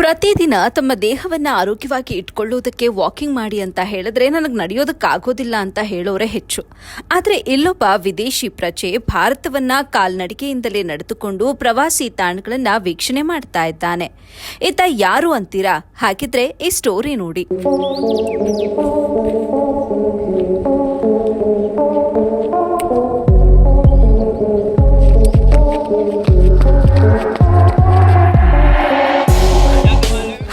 ಪ್ರತಿದಿನ ತಮ್ಮ ದೇಹವನ್ನ ಆರೋಗ್ಯವಾಗಿ ಇಟ್ಕೊಳ್ಳೋದಕ್ಕೆ ವಾಕಿಂಗ್ ಮಾಡಿ ಅಂತ ಹೇಳಿದ್ರೆ ನನಗೆ ನಡೆಯೋದಕ್ಕಾಗೋದಿಲ್ಲ ಅಂತ ಹೇಳೋರೆ ಹೆಚ್ಚು. ಆದರೆ ಇಲ್ಲೊಬ್ಬ ವಿದೇಶಿ ಪ್ರಜೆ ಭಾರತವನ್ನ ಕಾಲ್ನಡಿಗೆಯಿಂದಲೇ ನಡೆದುಕೊಂಡು ಪ್ರವಾಸಿ ತಾಣಗಳನ್ನ ವೀಕ್ಷಣೆ ಮಾಡ್ತಾ ಇದ್ದಾನೆ. ಈತ ಯಾರು ಅಂತೀರಾ? ಹಾಗಿದ್ರೆ ಈ ಸ್ಟೋರಿ ನೋಡಿ.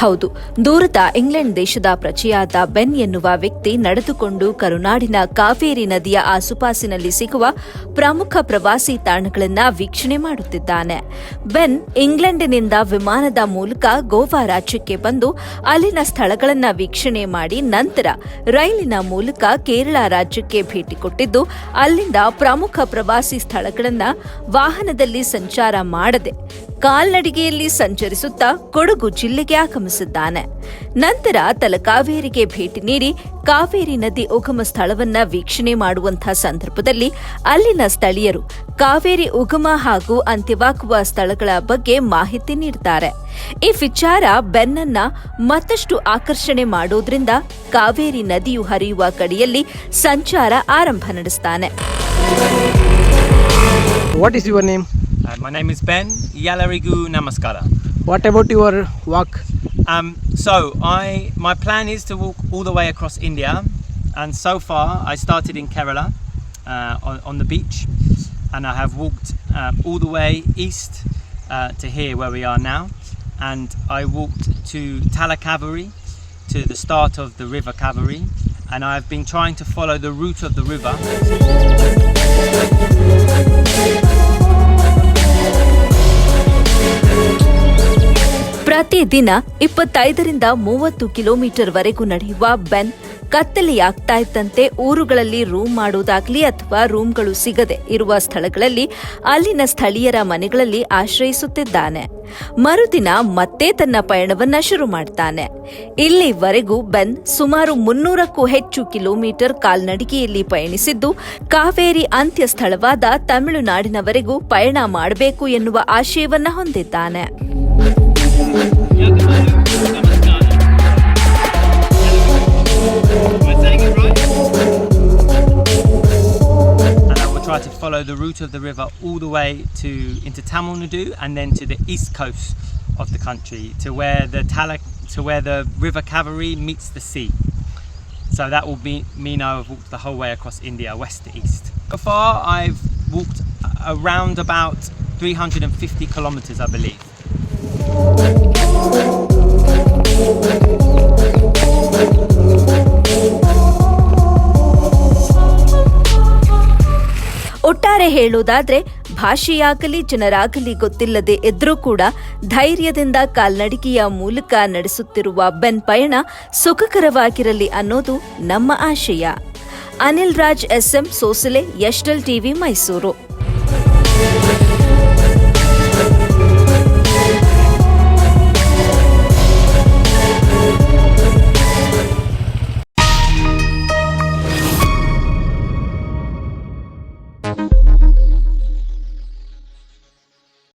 ಹೌದು. ದೂರದ ಇಂಗ್ಲೆಂಡ್ ದೇಶದ ಪ್ರಜೆಯಾದ ಬೆನ್ ಎನ್ನುವ ವ್ಯಕ್ತಿ ನಡೆದುಕೊಂಡು ಕರುನಾಡಿನ ಕಾವೇರಿ ನದಿಯ ಆಸುಪಾಸಿನಲ್ಲಿ ಸಿಗುವ ಪ್ರಮುಖ ಪ್ರವಾಸಿ ತಾಣಗಳನ್ನು ವೀಕ್ಷಣೆ ಮಾಡುತ್ತಿದ್ದಾನೆ. ಬೆನ್ ಇಂಗ್ಲೆಂಡಿನಿಂದ ವಿಮಾನದ ಮೂಲಕ ಗೋವಾ ರಾಜ್ಯಕ್ಕೆ ಬಂದು ಅಲ್ಲಿನ ಸ್ಥಳಗಳನ್ನು ವೀಕ್ಷಣೆ ಮಾಡಿ ನಂತರ ರೈಲಿನ ಮೂಲಕ ಕೇರಳ ರಾಜ್ಯಕ್ಕೆ ಭೇಟಿ ಕೊಟ್ಟಿದ್ದು, ಅಲ್ಲಿಂದ ಪ್ರಮುಖ ಪ್ರವಾಸಿ ಸ್ಥಳಗಳನ್ನು ವಾಹನದಲ್ಲಿ ಸಂಚಾರ ಮಾಡದೆ ಕಾಲ್ನಡಿಗೆಯಲ್ಲಿ ಸಂಚರಿಸುತ್ತಾ ಕೊಡಗು ಜಿಲ್ಲೆಗೆ ಆಗಮಿಸಿದ್ದಾನೆ. ನಂತರ ತಲಕಾವೇರಿಗೆ ಭೇಟಿ ನೀಡಿ ಕಾವೇರಿ ನದಿ ಉಗಮ ಸ್ಥಳವನ್ನ ವೀಕ್ಷಣೆ ಮಾಡುವಂತಹ ಸಂದರ್ಭದಲ್ಲಿ ಅಲ್ಲಿನ ಸ್ಥಳೀಯರು ಕಾವೇರಿ ಉಗಮ ಹಾಗೂ ಅಂತ್ಯವಾಗುವ ಸ್ಥಳಗಳ ಬಗ್ಗೆ ಮಾಹಿತಿ ನೀಡುತ್ತಾರೆ ಈ ವಿಚಾರ ಬೆನ್ನನ್ನ ಮತ್ತಷ್ಟು ಆಕರ್ಷಣೆ ಮಾಡೋದ್ರಿಂದ ಕಾವೇರಿ ನದಿಯು ಹರಿಯುವ ಕಡೆಯಲ್ಲಿ ಸಂಚಾರ ಆರಂಭ ನಡೆಸ್ತಾನೆ. What is your name? Uh, my name is Ben Yalarigu Namaskara. What about your walk? Um, so I my plan is to walk all the way across India, and so far I started in Kerala uh, on, on the beach, and I have walked uh, all the way east uh, to here where we are now, and I walked to Talakaveri, to the start of the River Kaveri, and I have been trying to follow the route of the river. ಪ್ರತಿದಿನ ಇಪ್ಪತ್ತೈದರಿಂದ ಮೂವತ್ತು kilometre ವರೆಗೂ ನಡೆಯುವ ಬೆನ್ ಕತ್ತಲೆಯಾಗ್ತಾ ಇದ್ದಂತೆ ಊರುಗಳಲ್ಲಿ room ಮಾಡುವುದಾಗ್ಲಿ ಅಥವಾ ರೂಮ್ಗಳು ಸಿಗದೆ ಇರುವ ಸ್ಥಳಗಳಲ್ಲಿ ಅಲ್ಲಿನ ಸ್ಥಳೀಯರ ಮನೆಗಳಲ್ಲಿ ಆಶ್ರಯಿಸುತ್ತಿದ್ದಾನೆ. ಮರುದಿನ ಮತ್ತೆ ತನ್ನ ಪಯಣವನ್ನ ಶುರು ಮಾಡ್ತಾನೆ. ಇಲ್ಲಿವರೆಗೂ ಬೆನ್ ಸುಮಾರು ಮುನ್ನೂರಕ್ಕೂ ಹೆಚ್ಚು ಕಿಲೋಮೀಟರ್ ಕಾಲ್ನಡಿಗೆಯಲ್ಲಿ ಪಯಣಿಸಿದ್ದು, ಕಾವೇರಿ ಅಂತ್ಯ ಸ್ಥಳವಾದ ತಮಿಳುನಾಡಿನವರೆಗೂ ಪಯಣ ಮಾಡಬೇಕು ಎನ್ನುವ ಆಶಯವನ್ನ ಹೊಂದಿದ್ದಾನೆ. And I will try to follow the route of the river all the way to into Tamil Nadu and then to the east coast of the country to where the Talak to where the River Kaveri meets the sea. So that will be mean I've walked the whole way across India, west to east. So far, I've walked around about 350 kilometers, I believe. ಒಟ್ಟಾರೆ ಹೇಳುವುದಾದ್ರೆ, ಭಾಷೆಯಾಗಲಿ, ಜನರಾಗಲಿ ಗೊತ್ತಿಲ್ಲದೆ ಇದ್ರೂ ಕೂಡ ಧೈರ್ಯದಿಂದ ಕಾಲ್ನಡಿಗೆಯ ಮೂಲಕ ನಡೆಸುತ್ತಿರುವ ಬೆನ್ ಪಯಣ ಸುಖಕರವಾಗಿರಲಿ ಅನ್ನೋದು ನಮ್ಮ ಆಶಯ. ಅನಿಲ್ ರಾಜ್ ಎಸ್ಎಂ ಸೋಸಲೆ, ಎಸ್ಟಲ್ ಟಿವಿ ಮೈಸೂರು.